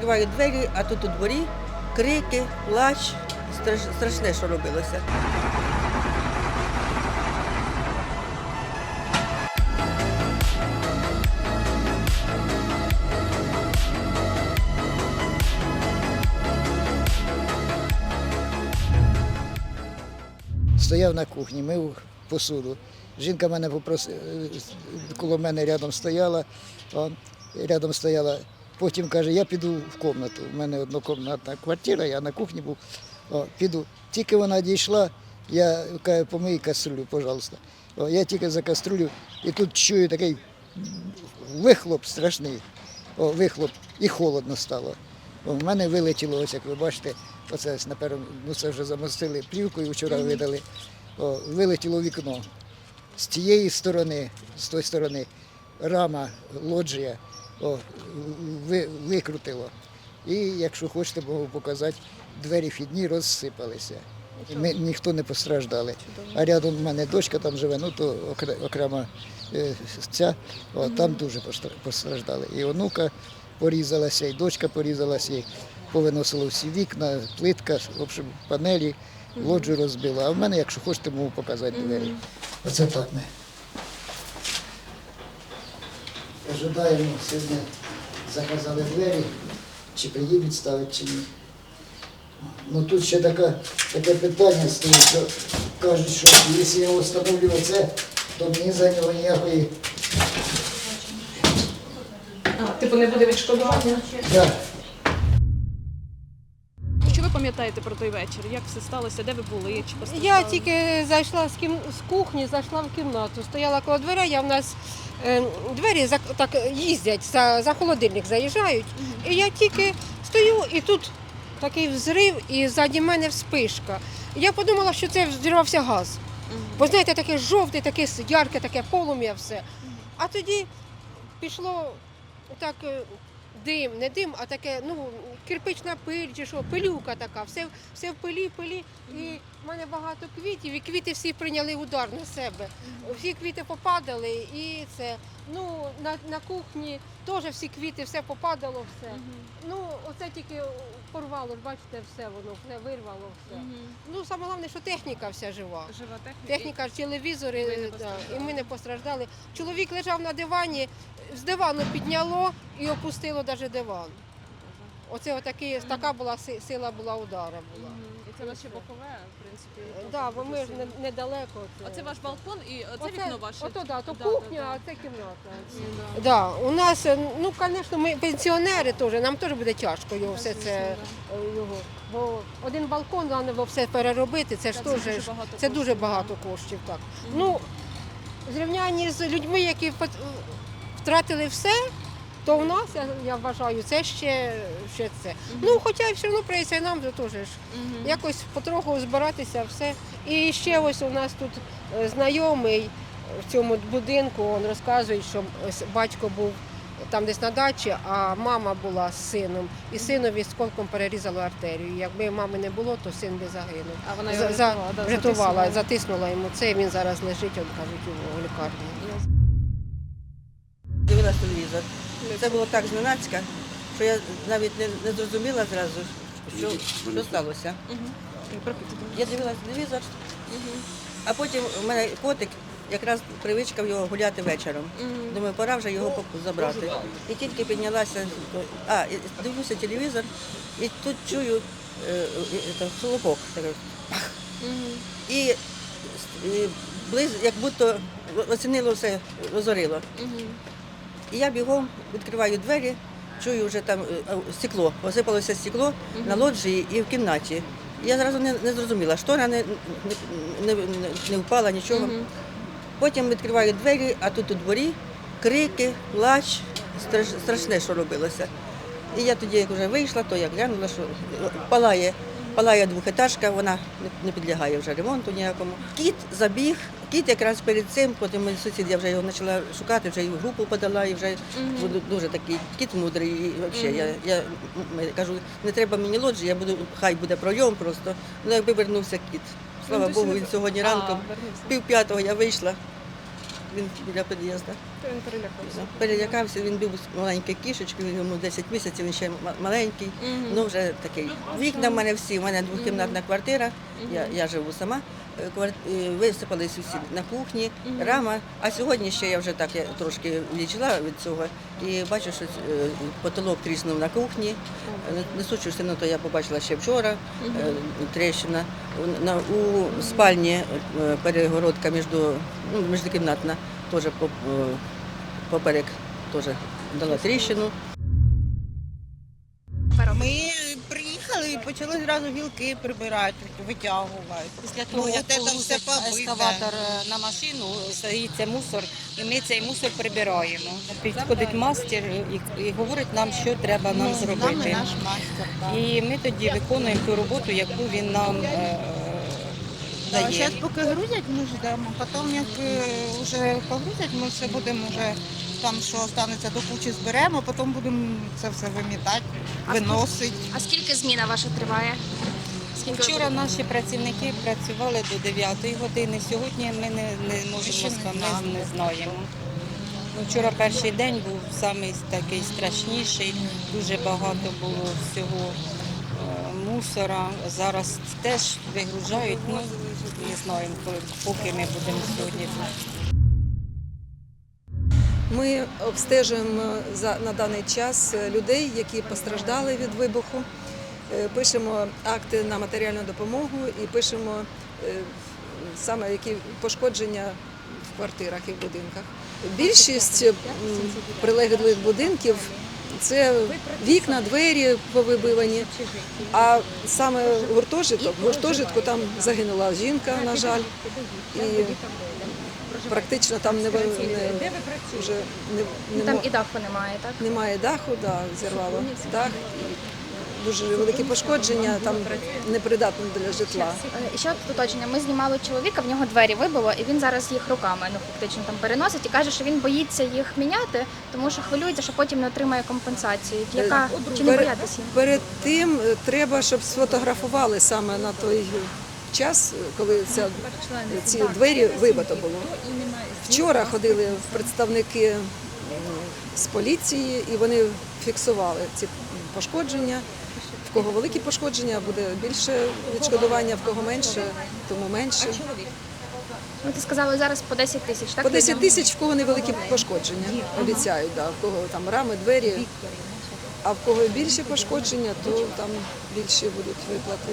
відкриваю двері, а тут у дворі крики, плач, страш- страшне, що робилося. стояв на кухні, мив посуду. Жінка мене попросила, коло мене рядом стояла, рядом стояла. Потім каже, я піду в кімнату. У мене однокомнатна квартира, я на кухні був. О, піду. Тільки вона дійшла, я кажу, помий каструлю, пожалуйста. О, я тільки за каструлю, і тут чую такий вихлоп страшний. О, вихлоп, і холодно стало. В мене вилетіло, ось як ви бачите, оце напевно, ну це вже замостили плівкою, вчора видали. О, вилетіло вікно. З тієї сторони, з тої сторони, рама, лоджія о, ви, викрутило. І якщо хочете, можу показати, двері вхідні розсипалися. Ми, ніхто не постраждали. А рядом в мене дочка там живе, ну то окрема е, ця, о, там дуже постраждали. І онука порізалася, і дочка порізалася, і повиносило всі вікна, плитка, в общем, панелі, лоджію розбила. А в мене, якщо хочете, можу показати двері. Оце так ми. Ожидаємо, сьогодні заказали двері, чи приїдуть ставити, чи ні. Ну тут ще таке, таке питання стоїть, що кажуть, що якщо я встановлю оце, то мені за нього ніякої. А, типу не буде відшкодування? Да. Пам'ятаєте про той вечір? Як все сталося? Де ви були? Чи постраждали? Я тільки зайшла з, кім... з кухні, зайшла в кімнату, стояла коло дверей, а в нас е, двері за... так їздять, за... за холодильник заїжджають. І я тільки стою, і тут такий взрив, і ззаді мене вспишка. Я подумала, що це взірвався газ. Бо знаєте, таке жовте, таке ярке, таке полум'я все. А тоді пішло так. е, Дим, не дим, а таке, ну, кирпична пиль чи що, пилюка така, все, все в пилі, пилі. І в мене багато квітів, і квіти всі прийняли удар на себе. Всі квіти попадали, і це, ну, на, на кухні теж всі квіти, все попадало, все. Ну, оце тільки порвало, ж, бачите, все воно, все вирвало все. Ну, саме головне, що техніка вся жива. Жива техніка. Техніка, телевізори, Ви не да, постраждали. і ми не постраждали. Чоловік лежав на дивані, з дивану підняло і опустило навіть диван. Оце отакі, така була си- сила була удара була. І це ваше бокове, в принципі. Да, бо ми ж не- недалеко. А це ваш балкон і Оце- вікно ваше? Ото, да, то кухня, а це кімната. да. У нас, е, ну, звісно, ми пенсіонери теж, нам теж буде тяжко його все це е, його. Бо один балкон треба все переробити, це ж Так, це теж дуже багато це дуже коштів, багато коштів. Так. Ну, в зрівнянні з людьми, які пот- втратили все, то у нас, я, я вважаю, це ще, ще це. Ну, хоча і все одно прийдеться і нам же теж ж якось потроху збиратися, все. І ще ось у нас тут е, знайомий в цьому будинку, він розказує, що батько був там десь на дачі, а мама була з сином. І синові сколком перерізало артерію. Якби мами не було, то син би загинув. А вона його за- рятувала, да, Врятувала, затиснула. йому це, і він зараз лежить, от кажуть, у лікарні. Дивилась телевізор. Це було так зненацька, що я навіть не, не зрозуміла зразу, що, що сталося. Я дивилася телевізор, а потім у мене котик, якраз привичка в його гуляти вечором. Думаю, пора вже його забрати. І тільки піднялася, а, і дивлюся телевізор, і тут чую е, е, е. І, і близь, як будто оцінило все, розорило. І я бігом відкриваю двері, чую вже там е, стекло, посипалося стекло на лоджії і в кімнаті. Я зразу не, не зрозуміла, штора не, не, не, не впала, нічого. Потім відкриваю двері, а тут у дворі крики, плач, страш, страшне, що робилося. І я тоді, як вже вийшла, то я глянула, що палає, палає двохетажка, вона не- підлягає вже ремонту ніякому. Кіт забіг, кіт якраз перед цим, потім сусід, я вже його почала шукати, вже і в групу подала, і вже буду дуже такий кіт мудрий. І взагалі, я, я м, м, кажу, не треба мені лоджі, я буду, хай буде пройом просто. Ну якби вернувся кіт. Слава Ну, Богу, він сьогодні ранком, пів п'ятого я вийшла, він біля під'їзду. То він перелякався. Перелякався, він був маленький кішечкою, він йому 10 місяців, він ще маленький, ну вже такий. Вікна в мене всі, у мене двокімнатна квартира, я, я живу сама. Е, е, Висипались усі на кухні, рама. А сьогодні ще я вже так я трошки влічила від цього і бачу, що е, потолок тріснув на кухні. Несучу частину, то я побачила ще вчора, е, тріщина. У- спальні перегородка між, ну, міжкімнатна, теж е, поперек теж дала тріщину. Ми приїхали і почали зразу гілки прибирати, витягувати. Після Ну, того, як от це все ескаватор е, на машину, стоїться мусор, і ми цей мусор прибираємо. Підходить мастер і, і говорить нам, що треба нам Ну, Нами зробити. наш мастер. так. І ми тоді виконуємо ту роботу, яку він нам е, дає. Зараз поки грузять, ми ждемо. Потім, як е, вже погрузять, ми все будемо вже там, що останеться до кучі, зберемо, потім будемо це все вимітати, виносити. А скільки зміна ваша триває? Скільки Вчора наші працівники працювали до 9 години. Сьогодні ми не, не можемо не сказати, не знаємо. Ну, вчора перший день був самий такий страшніший, дуже багато було всього е, мусора. Зараз теж вигружають, ну не знаємо, поки ми будемо сьогодні. Ми обстежуємо за на даний час людей, які постраждали від вибуху. Е, Пишемо акти на матеріальну допомогу і пишемо е, саме які пошкодження в квартирах і в будинках. Більшість прилеглих будинків це вікна, двері повибивані. А саме гуртожиток, в гуртожитку там загинула жінка, на жаль, і практично там не, не вже не, не там і даху немає, так? немає даху, да, зірвало дах. І дуже великі пошкодження, там непридатно для житла. Е, ще уточнення. Ми знімали чоловіка, в нього двері вибило, і він зараз їх руками ну фактично там переносить і каже, що він боїться їх міняти, тому що хвилюється, що потім не отримає компенсації. Яка чи не боятися? Перед тим е, треба, щоб сфотографували саме на той час, коли ця, ці двері вибито було. Вчора ходили представники з поліції і вони фіксували ці пошкодження. В кого великі пошкодження, буде більше відшкодування, в кого менше, тому менше. Ну ти сказала зараз по 10 тисяч, так? По 10 тисяч в кого невеликі пошкодження. Обіцяють, да, в кого там рами, двері. А в кого більше пошкодження, то там більше будуть виплати.